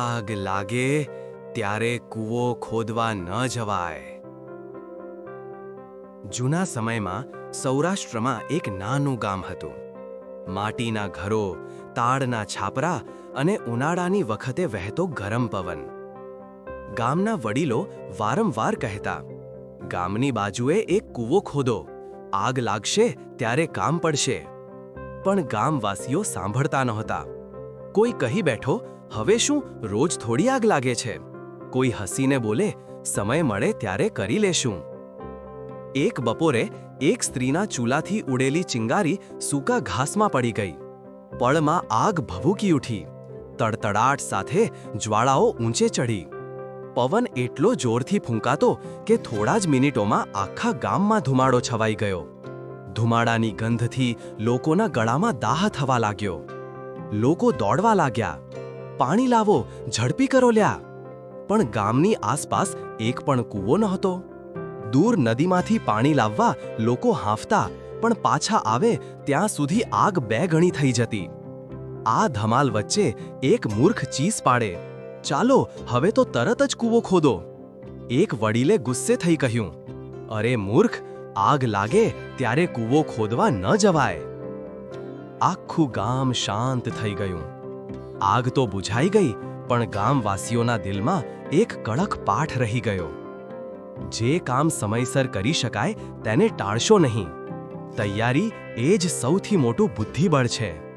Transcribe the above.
આગ લાગે ત્યારે કૂવો ખોદવા ન જવાય. જૂના સમયમાં સૌરાષ્ટ્રમાં એક નાનું ગામ હતું. માટીના ઘરો, તાડના છાપરા અને ઉનાળાની વખતે વહેતો ગરમ પવન. ગામના વડીલો વારંવાર કહેતા, ગામની બાજુએ એક કૂવો ખોદો, આગ લાગશે ત્યારે કામ પડશે. પણ ગામવાસીઓ સાંભળતા નહોતા. કોઈ કહી બેઠો હવે શું? રોજ થોડી આગ લાગે છે. કોઈ હસીને બોલે, સમય મળે ત્યારે કરી લેશું. એક બપોરે એક સ્ત્રીના ચૂલાથી ઉડેલી ચિંગારી સૂકા ઘાસમાં પડી ગઈ. પળમાં આગ ભભૂકી ઉઠી. તડતડાટ સાથે જ્વાળાઓ ઊંચે ચઢી. પવન એટલો જોરથી ફૂંકાતો કે થોડા જ મિનિટોમાં આખા ગામમાં ધુમાડો છવાઈ ગયો. ધુમાડાની ગંધથી લોકોના ગળામાં દાહ થવા લાગ્યો. લોકો દોડવા લાગ્યા. પાણી લાવો, ઝડપી કરો લ્યા. પણ ગામની આસપાસ એક પણ કૂવો નહોતો. દૂર નદીમાંથી પાણી લાવવા લોકો હાંફતા, પણ પાછા આવે ત્યાં સુધી આગ બે ગણી થઈ જતી. આ ધમાલ વચ્ચે એક મૂર્ખ ચીસ પાડે. ચાલો, હવે તો તરત જ કૂવો ખોદો. એક વડીલે ગુસ્સે થઈ કહ્યું, અરે મૂર્ખ, આગ લાગે ત્યારે કૂવો ખોદવા ન જવાય. આખું ગામ શાંત થઈ ગયું. આગ તો બુઝાઈ ગઈ, પણ ગામવાસીઓના દિલમાં એક કડક પાઠ રહી ગયો. જે કામ સમયસર કરી શકાય તેને ટાળશો નહીં. તૈયારી એ જ સૌથી મોટું બુદ્ધિબળ છે.